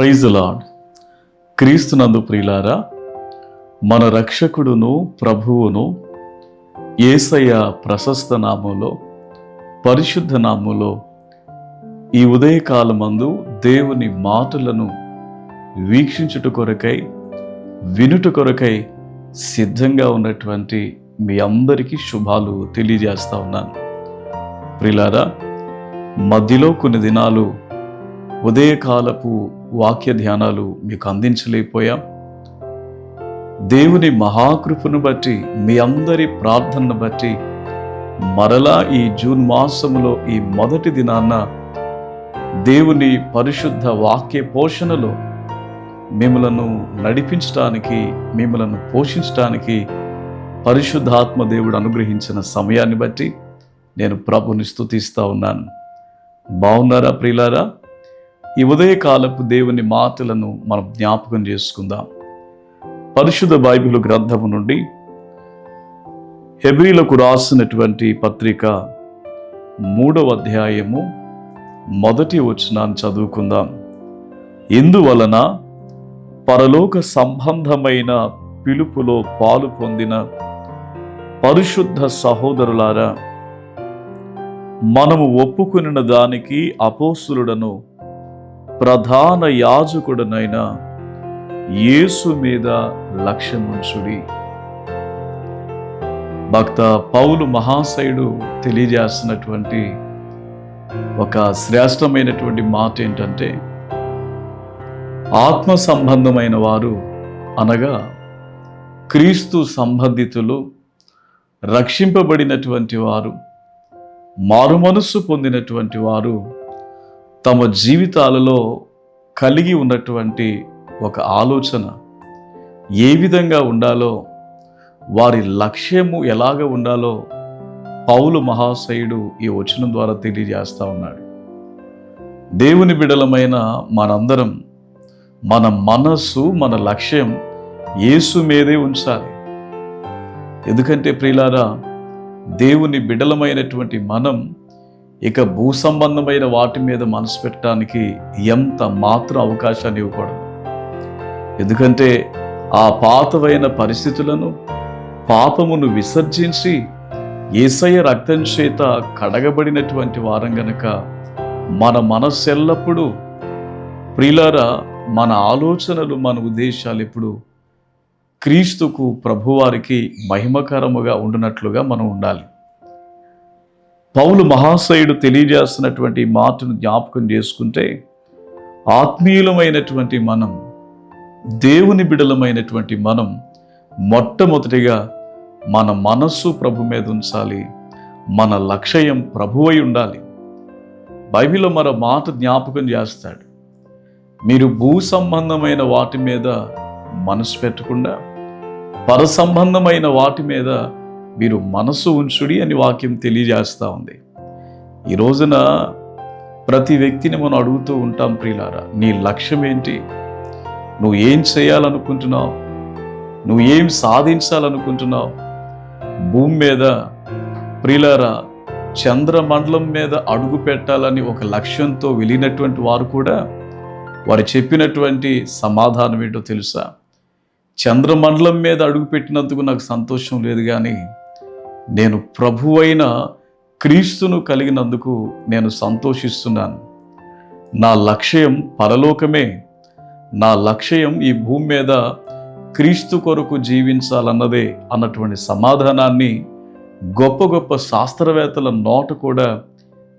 Praise lord క్రీస్తునందు ప్రియులారా మన రక్షకుడును ప్రభువును ఏసయ్య ప్రశస్త నామంలో పరిశుద్ధ నామంలో ఈ ఉదయకాలమందు దేవుని మాటలను వీక్షించుట కొరకై వినుట కొరకై సిద్ధంగా ఉన్నటువంటి మీ అందరికీ శుభాలు తెలియజేస్తా ఉన్నాను. ప్రిలారా మధ్యలో కొన్ని దినాలు ఉదయకాలపు వాక్య ధ్యానాలు మీకు అందించలేకపోయాం. దేవుని మహాకృపను బట్టి మీ అందరి ప్రార్థనను బట్టి మరలా ఈ జూన్ మాసములో ఈ మొదటి దినాన్న దేవుని పరిశుద్ధ వాక్య పోషణలో మిమ్మలను నడిపించడానికి మిమ్మలను పోషించడానికి పరిశుద్ధాత్మ దేవుడు అనుగ్రహించిన సమయాన్ని బట్టి నేను ప్రభుని స్థుతిస్తూ ఉన్నాను. బాగున్నారా ప్రియులారా? ఈ ఉదయకాలపు దేవుని మాటలను మనం జ్ఞాపకం చేసుకుందాం. పరిశుద్ధ బైబిల్ గ్రంథము నుండి హెబ్రిలకు రాసినటువంటి పత్రిక మూడవ అధ్యాయము మొదటి వచనాన్ని చదువుకుందాం. ఇందువలన పరలోక సంబంధమైన పిలుపులో పాలు పొందిన పరిశుద్ధ సహోదరులారా మనము ఒప్పుకున్న దానికి అపోసులుడను ప్రధాన యాజకుడనైన యేసు మీద లక్ష్యముంచుడి. భక్త పౌలు మహాశయుడు తెలియజేస్తున్నటువంటి ఒక శ్రేష్టమైనటువంటి మాట ఏంటంటే ఆత్మ సంబంధమైన వారు అనగా క్రీస్తు సంబంధితులు రక్షింపబడినటువంటి వారు మారుమనస్సు పొందినటువంటి వారు తమ జీవితాలలో కలిగి ఉన్నటువంటి ఒక ఆలోచన ఏ విధంగా ఉండాలో వారి లక్ష్యము ఎలాగ ఉండాలో పౌలు మహాశయుడు ఈ వచనం ద్వారా తెలియజేస్తా ఉన్నాడు. దేవుని బిడలమైన మనందరం మన మనస్సు మన లక్ష్యం యేసు మీదే ఉంచాలి. ఎందుకంటే ప్రియులారా దేవుని బిడలమైనటువంటి మనం ఇక భూ సంబంధమైన వాటి మీద మనసు పెట్టడానికి ఎంత మాత్రం అవకాశాన్ని ఇవ్వకూడదు. ఎందుకంటే ఆ పాతవైన పరిస్థితులను పాపమును విసర్జించి ఏసయ్య రక్తం చేత కడగబడినటువంటి వారం గనక మన మనస్సు ఎల్లప్పుడూ ప్రియులారా మన ఆలోచనలు మన ఉద్దేశాలు ఎప్పుడు క్రీస్తుకు ప్రభువారికి మహిమకరముగా ఉండినట్లుగా మనం ఉండాలి. పౌలు మహాశయుడు తెలియజేస్తున్నటువంటి మాటను జ్ఞాపకం చేసుకుంటే ఆత్మీయులమైనటువంటి మనం దేవుని బిడలమైనటువంటి మనం మొట్టమొదటిగా మన మనస్సు ప్రభు మీద ఉంచాలి మన లక్ష్యం ప్రభువై ఉండాలి. బైబిల్లో మరో మాట జ్ఞాపకం చేస్తాడు. మీరు భూ సంబంధమైన వాటి మీద మనసు పెట్టకుండా పర సంబంధమైన వాటి మీద మీరు మనసు ఉంచుడి అని వాక్యం తెలియజేస్తూ ఉంది. ఈ రోజున ప్రతి వ్యక్తిని మనం అడుగుతూ ఉంటాం ప్రియులారా నీ లక్ష్యం ఏంటి? నువ్వు ఏం చేయాలనుకుంటున్నావు? నువ్వు ఏం సాధించాలనుకుంటున్నావు? భూమి మీద ప్రియులారా చంద్రమండలం మీద అడుగు పెట్టాలని ఒక లక్ష్యంతో వెళ్ళినటువంటి వారు కూడా వారు చెప్పినటువంటి సమాధానం ఏంటో తెలుసా? చంద్రమండలం మీద అడుగుపెట్టినందుకు నాకు సంతోషం లేదు కానీ నేను ప్రభువైన క్రీస్తును కలిగినందుకు నేను సంతోషిస్తున్నాను. నా లక్ష్యం పరలోకమే. నా లక్ష్యం ఈ భూమి మీద క్రీస్తు కొరకు జీవించాలన్నదే అన్నటువంటి సమాధానాన్ని గొప్ప గొప్ప శాస్త్రవేత్తల నోట కూడా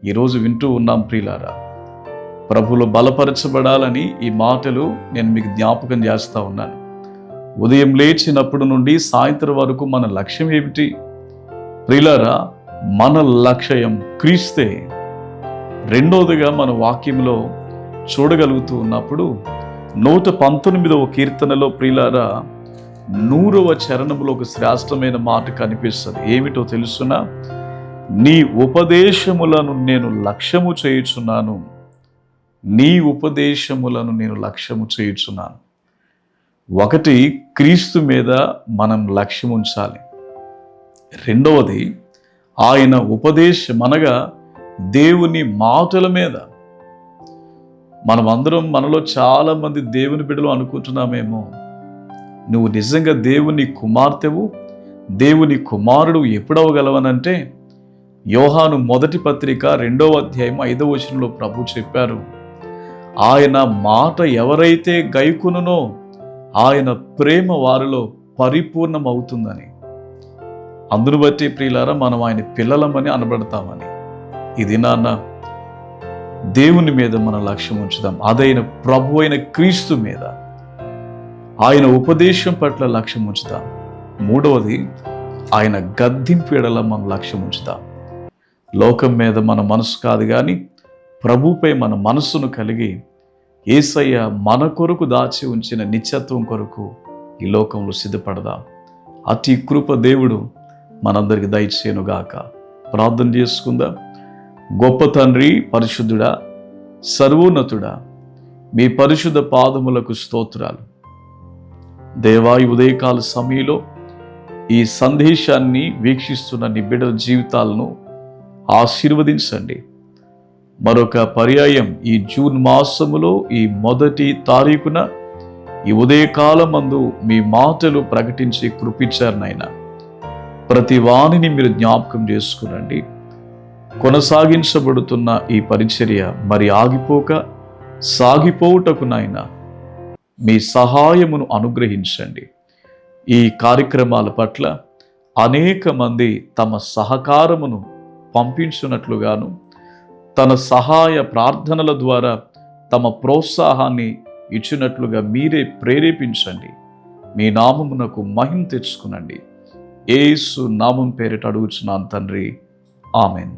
ఈరోజు వింటూ ఉన్నాం ప్రియులారా. ప్రభులు బలపరచబడాలని ఈ మాటలు నేను మీకు జ్ఞాపకం చేస్తూ ఉన్నాను. ఉదయం లేచినప్పుడు నుండి సాయంత్రం వరకు మన లక్ష్యం ఏమిటి? ప్రిలరా మన లక్ష్యం క్రీస్తే. రెండోదిగా మన వాక్యంలో చూడగలుగుతూ ఉన్నప్పుడు నూట పంతొమ్మిదవ కీర్తనలో ప్రియులారా నూరవ చరణంలో ఒక శ్రేష్టమైన మాట కనిపిస్తుంది. ఏమిటో తెలుసునా? నీ ఉపదేశములను నేను లక్ష్యము చేయుచున్నాను. నీ ఉపదేశములను నేను లక్ష్యము చేయుచున్నాను. ఒకటి క్రీస్తు మీద మనం లక్ష్యం ఉంచాలి రెండవది ఆయన ఉపదేశం అనగా దేవుని మాటల మీద. మనమందరం మనలో చాలామంది దేవుని బిడ్డలు అనుకుంటున్నామేమో. నువ్వు నిజంగా దేవుని కుమార్తెవు దేవుని కుమారుడు ఎప్పుడవగలవనంటే యోహాను మొదటి పత్రిక రెండవ అధ్యాయం ఐదవ వచనంలో ప్రభు చెప్పారు. ఆయన మాట ఎవరైతే గైకునునో ఆయన ప్రేమ వారిలో పరిపూర్ణమవుతుందని. అందును బట్టి ప్రియులారా మనం ఆయన పిల్లలమని అనబడతామని. ఇది నాన్న దేవుని మీద మన లక్ష్యం ఉంచుదాం. అదైన ప్రభు అయిన క్రీస్తు మీద ఆయన ఉపదేశం పట్ల లక్ష్యం ఉంచుదాం. మూడవది ఆయన గద్దింపు మనం మన లక్ష్యం ఉంచుదాం. లోకం మీద మన మనసు కాదు కానీ ప్రభుపై మన మనస్సును కలిగి ఏసయ్య మన కొరకు దాచి ఉంచిన నిత్యత్వం కొరకు ఈ లోకంలో సిద్ధపడదాం. అతి కృప దేవుడు మనందరికి దయచేనుగాక ప్రార్థన చేసుకుందాం. గొప్ప తండ్రి పరిశుద్ధుడా సర్వోన్నతుడా మీ పరిశుద్ధ పాదములకు స్తోత్రాలు. దేవాయి ఉదయకాల సమయంలో ఈ సందేశాన్ని వీక్షిస్తున్న నీ బిడ్డల జీవితాలను ఆశీర్వదించండి. మరొక పర్యాయం ఈ జూన్ మాసములో ఈ మొదటి తారీఖున ఈ ఉదయకాలమందు మీ మాటలు ప్రకటించి కృపించారు నాయన. ప్రతి వాణిని మీరు జ్ఞాపకం చేసుకునండి. కొనసాగించబడుతున్న ఈ పరిచర్య మరి ఆగిపోక సాగిపోవుటకు నాయన మీ సహాయమును అనుగ్రహించండి. ఈ కార్యక్రమాల పట్ల అనేక మంది తమ సహకారమును పంపించున్నట్లుగాను తన సహాయ ప్రార్థనల ద్వారా తమ ప్రోత్సాహాన్ని ఇచ్చినట్లుగా మీరే ప్రేరేపించండి. మీ నామమునకు మహిమ తెచ్చుకునండి. ఏసు నామం పేరిట అడుగుచున్నాను తండ్రి. ఆమెన్.